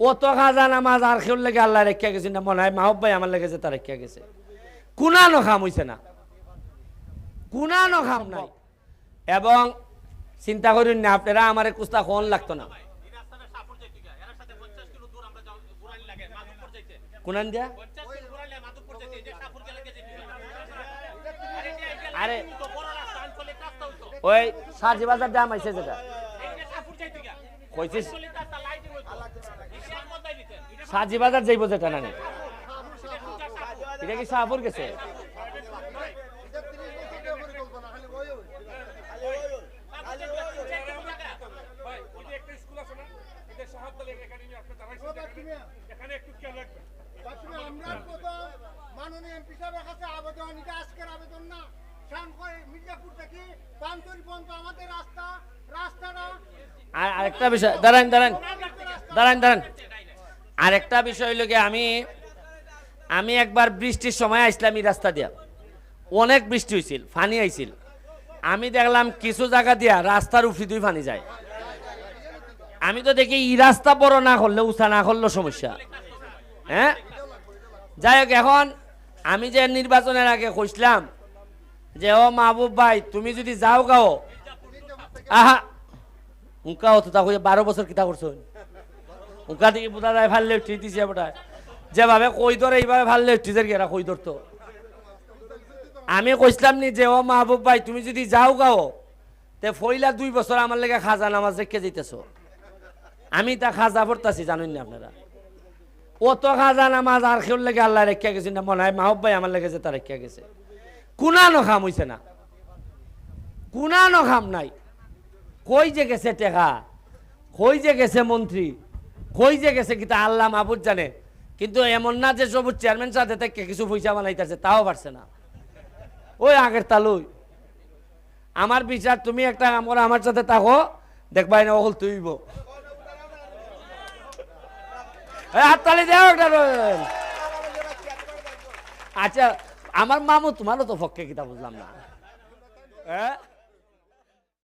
অত খাজা নামাজ আর খেউর লেগে আল্লাহ রেখা গেছে না, মনে হয় মাহব ভাই আমার লেগেছে তা রেখা গেছে। কুনানো খাম হইছে না। কুনানো খাম নাই। এবং চিন্তা করুন না, আপনারা আমার কুস্তা কোন লাগতো না। কুনান দিয়া? আরে, ওই সাজি বাজার দাম আইছে যেটা। কইছিস? সাজি বাজার যাইব যেটা না এটা কি শাহপুর গেছে? মাননীয় এমপি আরেকটা বিষয়, দাঁড়ান দাঁড়ান দাঁড়ান দাঁড়ান। আরেকটা বিষয় গিয়ে আমি আমি একবার বৃষ্টির সময় আসলাম এই রাস্তা দিয়া। অনেক বৃষ্টি হয়েছিল ফানি আইছিল। আমি দেখলাম কিছু জায়গা দিয়া রাস্তার উপরে দুই ফানি যায়। আমি তো দেখি ই রাস্তা বড় না করলে উঁচা না করলেও সমস্যা। হ্যাঁ? যাই হোক, এখন আমি যে নির্বাচনের আগে কইছিলাম যে, ও মাহবুব ভাই, তুমি যদি যাও গাও। আহা উনকা হতো তা বারো বছর কিতা করছ? উনকা থেকে বোঝা যায় ভালো লেফটি দিছে ওটা যেভাবে কই ধরে এইভাবে ভালো লেফটিদের গেরা কই ধরতো। আমি কইছিলাম নি যে, ও মাহবুব ভাই, তুমি যদি যাও গাও, তে ফইলা দুই বছর আমার লেগে খাজা নামাজ রেখে যেতেছো আমি তা খাজা পড়তাছি, জানেন না আপনারা? অত খাজা নামাজ আর খেউর লেগে আল্লাহ রেখে গেছে না, মনে হয় মাহবুব ভাই আমার লেগে যে তা রেখে গেছে। কুনানো খাম হইছে না। কুনানো খাম নাই। কই যে গেছে টেকা? কই যে গেছে মন্ত্রী? কই যে গেছে কিতা আল্লাহ মাহবুদ জানে। কিন্তু এমন না যে সবুজ চেয়ারম্যান সাথে থেকে কিছু পয়সা বানাইতেছে, তাও পারছে না। ওই আগের তালুই। আমার বিচার, তুমি একটা আমরা আমার সাথে থাকো দেখবাই না ওহল তুইব। হাততালি দেও একটা। আচ্ছা আমার মামু তোমারও তো পক্ষে কিতা বুঝলাম না। হ্যাঁ